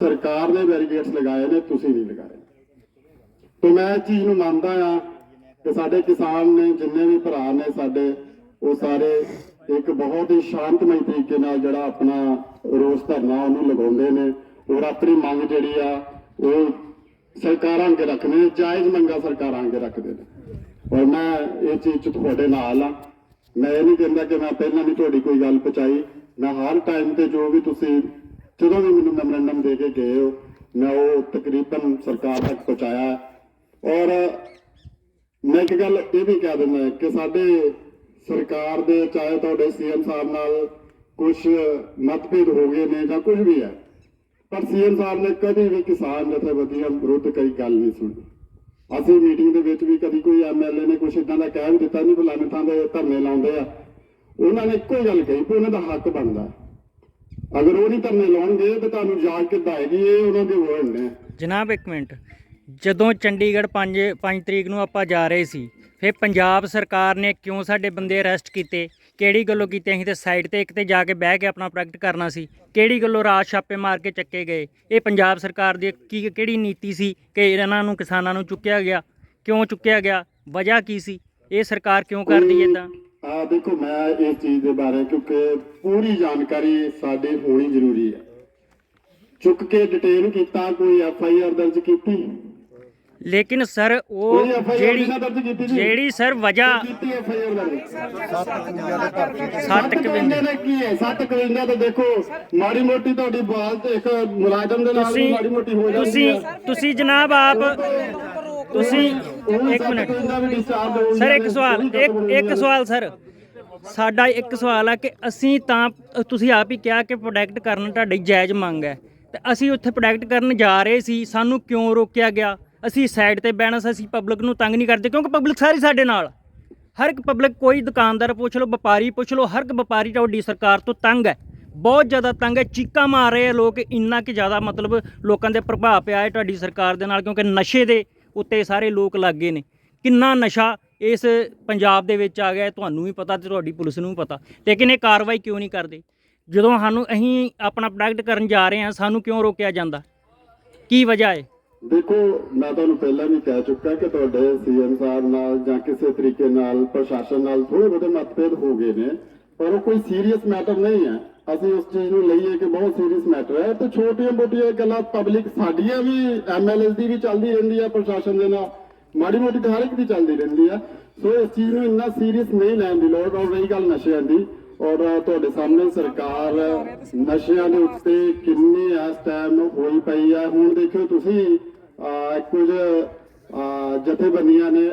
ਸਰਕਾਰ ਨੇ ਬੈਰੀਕੇਡਸ ਲਗਾਏ ਨੇ, ਤੁਸੀਂ ਨਹੀਂ ਲਗਾਏ। ਤੇ ਮੈਂ ਇਸ ਚੀਜ਼ ਨੂੰ ਮੰਨਦਾ ਆ ਕਿ ਸਾਡੇ ਕਿਸਾਨ ਨੇ, ਜਿੰਨੇ ਵੀ ਭਰਾ ਨੇ ਸਾਡੇ, ਉਹ ਸਾਰੇ ਇੱਕ ਬਹੁਤ ਹੀ ਸ਼ਾਂਤਮਈ ਤਰੀਕੇ ਨਾਲ ਜਿਹੜਾ ਆਪਣਾ ਰੋਸ ਧਰਨਾ ਉਹਨੂੰ ਲਗਾਉਂਦੇ ਨੇ। ਔਰ ਆਪਣੀ ਮੰਗ ਜਿਹੜੀ ਆ, ਉਹ ਸਰਕਾਰਾਂ ਅੱਗੇ ਰੱਖਦੇ ਨੇ, ਜਾਇਜ਼ ਮੰਗਾਂ ਸਰਕਾਰਾਂ ਅੱਗੇ ਰੱਖਦੇ ਨੇ। ਔਰ ਮੈਂ ਇਹ ਚੀਜ਼ 'ਚ ਤੁਹਾਡੇ ਨਾਲ ਆ ਮੈਂ ਇਹ ਨਹੀਂ ਕਹਿੰਦਾ ਕਿ ਮੈਂ ਪਹਿਲਾਂ ਨਹੀਂ ਤੁਹਾਡੀ ਕੋਈ ਗੱਲ ਪਹੁੰਚਾਈ। ਮੈਂ ਹਰ ਟਾਈਮ ਤੇ ਜੋ ਵੀ ਤੁਸੀਂ ਜਦੋਂ ਵੀ ਮੈਨੂੰ ਮੈਮੋਰੈਂਡਮ ਦੇ ਕੇ ਗਏ ਹੋ, ਮੈਂ ਉਹ ਤਕਰੀਬਨ ਸਰਕਾਰ ਤੱਕ ਪਹੁੰਚਾਇਆ। ਔਰ ਮੈਂ ਇੱਕ ਗੱਲ ਇਹ ਵੀ ਕਹਿ ਦਿੰਦਾ ਕਿ ਸਾਡੇ ਸਰਕਾਰ ਦੇ, ਚਾਹੇ ਤੁਹਾਡੇ ਸੀਐਮ ਸਾਹਿਬ ਨਾਲ ਕੁਝ ਮਤਭੇਦ ਹੋ ਗਏ ਨੇ ਜਾਂ ਕੁਝ ਵੀ ਹੈ, ਪਰ ਸੀਐਮ ਸਾਹਿਬ ਨੇ ਕਦੇ ਵੀ ਕਿਸਾਨ ਜਥੇਬੰਦੀਆਂ ਵਿਰੁੱਧ ਕੋਈ ਗੱਲ ਨਹੀਂ ਸੁਣੀ। ਅਸੀਂ ਮੀਟਿੰਗ ਦੇ ਵਿੱਚ ਵੀ ਕਦੀ ਕੋਈ ਐਮਐਲਏ ਨੇ ਕੁਝ ਇਦਾਂ ਦਾ ਕਹਿ ਵੀ ਦਿੱਤਾ, ਨਹੀਂ, ਫਲਾਣੇ ਥਾਂ ਦੇ ਧਰਨੇ ਲਾਉਂਦੇ ਆ। ਉਹਨਾਂ ਨੇ ਇੱਕੋ ਹੀ ਗੱਲ ਕਹੀ ਕਿ ਉਹਨਾਂ ਦਾ ਹੱਕ ਬਣਦਾ। ਅਗਰ ਉਹ ਨਹੀਂ ਧਰਨੇ ਲਾਉਣਗੇ ਤਾਂ ਤੁਹਾਨੂੰ ਜਾਂਚ ਕਿੱਦਾਂ ਆਏਗੀ? ਇਹ ਉਹਨਾਂ ਦੇ ਵਰਡ ਨੇ। ਜਨਾਬ, ਇੱਕ ਮਿੰਟ। ਜਦੋਂ ਚੰਡੀਗੜ੍ਹ 5 5 ਤਰੀਕ ਨੂੰ ਆਪਾਂ ਜਾ ਰਹੇ ਸੀ, ਫਿਰ ਪੰਜਾਬ ਸਰਕਾਰ ਨੇ ਕਿਉਂ ਸਾਡੇ ਬੰਦੇ ਅਰੈਸਟ ਕੀਤੇ? ਕਿਹੜੀ ਗੱਲੋਂ ਕੀਤੇ? ਅਸੀਂ ਤੇ ਸਾਈਡ ਤੇ ਇੱਕ ਤੇ ਜਾ ਕੇ ਬਹਿ ਕੇ ਆਪਣਾ ਪ੍ਰੋਜੈਕਟ ਕਰਨਾ ਸੀ। ਕਿਹੜੀ ਗੱਲੋਂ ਰਾਤ ਛਾਪੇ ਮਾਰ ਕੇ ਚੱਕੇ ਗਏ? ਇਹ ਪੰਜਾਬ ਸਰਕਾਰ ਦੀ ਕੀ, ਕਿਹੜੀ ਨੀਤੀ ਸੀ ਕਿ ਇਹਨਾਂ ਨੂੰ ਕਿਸਾਨਾਂ ਨੂੰ ਚੁੱਕਿਆ ਗਿਆ? ਕਿਉਂ ਚੁੱਕਿਆ ਗਿਆ? ਵਜ੍ਹਾ ਕੀ ਸੀ? ਇਹ ਸਰਕਾਰ ਕਿਉਂ ਕਰਦੀ ਇਦਾਂ ਆ ਦੇਖੋ ਮੈਂ ਇਸ ਚੀਜ਼ ਦੇ ਬਾਰੇ ਕਿਉਂਕਿ ਪੂਰੀ ਜਾਣਕਾਰੀ ਸਾਡੇ ਹੋਣੀ ਜ਼ਰੂਰੀ ਹੈ ਚੁੱਕ ਕੇ ਡਿਟੇਨ ਕੀਤਾ ਕੋਈ ਐਫ ਆਈ ਆਰ ਦਰਜ ਕੀਤੀ ਲੇਕਿਨ ਸਰ ਉਹ ਜਿਹੜੀ ਜਿਹੜੀ ਸਰ ਵਜ੍ਹਾ ਕੀਤੀ ਐਫ ਆਈ ਆਰ ਦਰਜ ਸੱਤ ਕਵਿੰਦੇ ਨੇ ਕੀ ਹੈ ਸੱਤ ਕਵਿੰਦਾ ਤਾਂ ਦੇਖੋ ਮਾੜੀ ਮੋਟੀ ਤੁਹਾਡੀ ਬਾਲ ਤੇ ਇੱਕ ਮੁਲਾਜ਼ਮ ਦੇ ਨਾਲ ਮਾੜੀ ਮੋਟੀ ਹੋ ਜਾਂਦੀ ਤੁਸੀਂ ਤੁਸੀਂ ਜਨਾਬ ਆਪ ਤੁਸੀਂ ਇੱਕ ਮਿੰਟ। ਸਰ, ਇੱਕ ਸਵਾਲ, ਇੱਕ ਇੱਕ ਸਵਾਲ, ਸਰ। ਸਾਡਾ ਇੱਕ ਸਵਾਲ ਆ ਕਿ ਅਸੀਂ ਤਾਂ, ਤੁਸੀਂ ਆਪ ਹੀ ਕਿਹਾ ਕਿ ਪ੍ਰੋਡਕਟ ਕਰਨ ਤੁਹਾਡੀ ਜਾਇਜ਼ ਮੰਗ ਹੈ। ਤੇ ਅਸੀਂ ਉੱਥੇ ਪ੍ਰੋਡਕਟ ਕਰਨ ਜਾ ਰਹੇ ਸੀ, ਸਾਨੂੰ ਕਿਉਂ ਰੋਕਿਆ ਗਿਆ? ਅਸੀਂ ਸਾਈਡ ਤੇ ਬਹਿਣਾ ਸੀ, ਅਸੀਂ ਪਬਲਿਕ ਨੂੰ ਤੰਗ ਨਹੀਂ ਕਰਦੇ, ਕਿਉਂਕਿ ਪਬਲਿਕ ਸਾਰੀ ਸਾਡੇ ਨਾਲ। ਹਰ ਇੱਕ ਪਬਲਿਕ ਕੋਈ ਦੁਕਾਨਦਾਰ ਪੁੱਛ ਲਓ, ਵਪਾਰੀ ਪੁੱਛ ਲਓ, ਹਰ ਇੱਕ ਵਪਾਰੀ ਤੁਹਾਡੀ ਸਰਕਾਰ ਤੋਂ ਤੰਗ ਹੈ। ਬਹੁਤ ਜ਼ਿਆਦਾ ਤੰਗ ਹੈ, ਚੀਕਾਂ ਮਾਰ ਰਹੇ ਆ ਲੋਕ, ਇੰਨਾ ਕਿ ਜ਼ਿਆਦਾ ਮਤਲਬ ਲੋਕਾਂ ਦੇ ਪ੍ਰਭਾਵ ਪਿਆ ਹੈ ਤੁਹਾਡੀ ਸਰਕਾਰ ਦੇ ਨਾਲ, ਕਿਉਂਕਿ ਨਸ਼ੇ ਦੇ ਉੱਤੇ ਸਾਰੇ ਲੋਕ ਲੱਗੇ ਨੇ। ਕਿੰਨਾ ਨਸ਼ਾ ਇਸ ਪੰਜਾਬ ਦੇ ਵਿੱਚ ਆ ਗਿਆ ਤੁਹਾਨੂੰ ਵੀ ਪਤਾ ਤੇ ਤੁਹਾਡੀ ਪੁਲਿਸ ਨੂੰ ਵੀ ਪਤਾ। ਲੇਕਿਨ ਇਹ ਕਾਰਵਾਈ ਕਿਉਂ ਨਹੀਂ ਕਰਦੇ? ਜਦੋਂ ਸਾਨੂੰ ਅਸੀਂ ਆਪਣਾ ਪ੍ਰੋਡਕਟ ਕਰਨ ਜਾ ਰਹੇ ਹਾਂ, ਸਾਨੂੰ ਕਿਉਂ ਰੋਕਿਆ ਜਾਂਦਾ? ਕੀ ਵਜ੍ਹਾ ਹੈ? ਦੇਖੋ, ਮੈਂ ਤੁਹਾਨੂੰ ਪਹਿਲਾਂ ਵੀ ਕਹਿ ਚੁੱਕਾ ਕਿ ਤੁਹਾਡੇ ਸੀਐਮ ਸਾਹਿਬ ਨਾਲ ਜਾਂ ਕਿਸੇ ਤਰੀਕੇ ਨਾਲ ਪ੍ਰਸ਼ਾਸਨ ਨਾਲ ਥੋੜੇ ਬਹੁਤੇ ਮਤਭੇਦ ਹੋ ਗਏ ਨੇ। ਪਰ ਉਹ ਕੋਈ ਸੀਰੀਅਸ ਮੈਟਰ ਨਹੀਂ ਹੈ। ਅਸੀਂ ਉਸ ਚੀਜ਼ ਨੂੰ ਲਈਏ ਕਿ ਬਹੁਤ ਸੀਰੀਅਸ ਮੈਟਰ ਹੈ। ਤੇ ਛੋਟੀਆਂ ਮੋਟੀਆਂ ਗੱਲਾਂ ਪਬਲਿਕ ਸਾਡੀਆਂ ਵੀ ਐਮਐਲਏ ਦੀ ਵੀ ਚੱਲਦੀ ਰਹਿੰਦੀ ਹੈ ਪ੍ਰਸ਼ਾਸਨ ਦੇ ਨਾਲ। ਮਾੜੀ ਮੋਟੀ ਹਰ ਇੱਕ ਦੀ ਚੱਲਦੀ ਰਹਿੰਦੀ ਹੈ ਸੋ ਇਸ ਚੀਜ਼ ਨੂੰ ਇੰਨਾ ਸੀਰੀਅਸ ਨਹੀਂ ਲੈਣ ਦੀ ਲੋੜ, ਔਰ ਰਹੀ ਗੱਲ ਨਸ਼ਿਆਂ ਦੀ। ਔਰ ਤੁਹਾਡੇ ਸਾਹਮਣੇ ਸਰਕਾਰ ਨਸ਼ਿਆਂ ਦੇ ਉੱਤੇ ਕਿੰਨੀ ਇਸ ਟਾਈਮ ਹੋਈ ਪਈ ਹੈ ਹੁਣ ਦੇਖਿਓ ਤੁਸੀਂ, ਅਹ, ਕੁਝ ਜਥੇਬੰਦੀਆਂ ਨੇ